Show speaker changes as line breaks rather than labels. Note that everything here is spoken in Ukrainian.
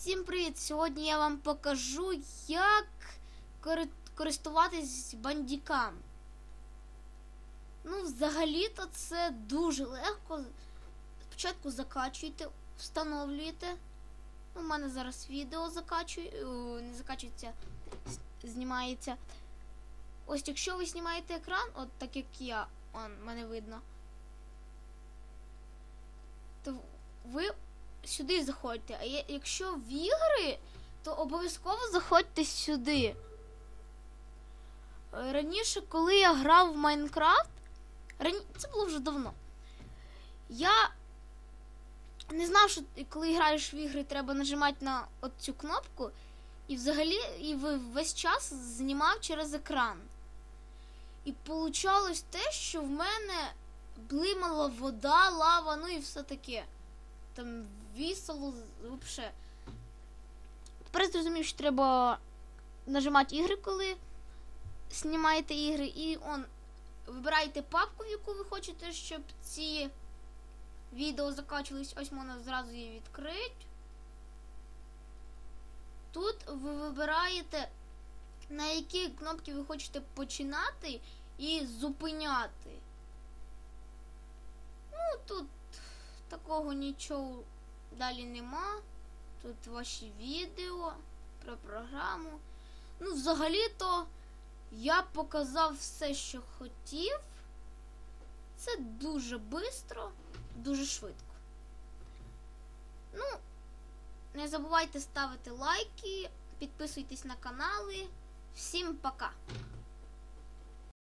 Всім привіт! Сьогодні я вам покажу, як кори- користуватись бандікам. Ну, взагалі-то це дуже легко. Спочатку закачуєте, встановлюєте. У мене зараз відео закачує, не закачується, знімається. Ось якщо ви знімаєте екран, от так як я, он, мене видно, то ви сюди заходьте. А якщо в ігри, то обов'язково заходьте сюди. Е, Раніше, коли я грав в Майнкрафт, рані... це було вже давно. Я не знав, що коли граєш в ігри, треба нажимати на цю кнопку. І взагалі і весь час знімав через екран. І получалось те, що в мене блимала вода, лава, ну і все таке там вісало взагалі. Тепер зрозумів, що треба нажимати ігри, коли знімаєте ігри, і он вибираєте папку, в яку ви хочете, щоб ці відео закачувались. Ось можна зразу її відкрити. Тут ви вибираєте, на які кнопки ви хочете починати і зупиняти. Ну, тут такого нічого далі нема. Тут ваші відео про програму. Ну, взагалі-то я показав все, що хотів. Це дуже швидко, дуже швидко. Ну, не забувайте ставити лайки, підписуйтесь на канали. Всім пока!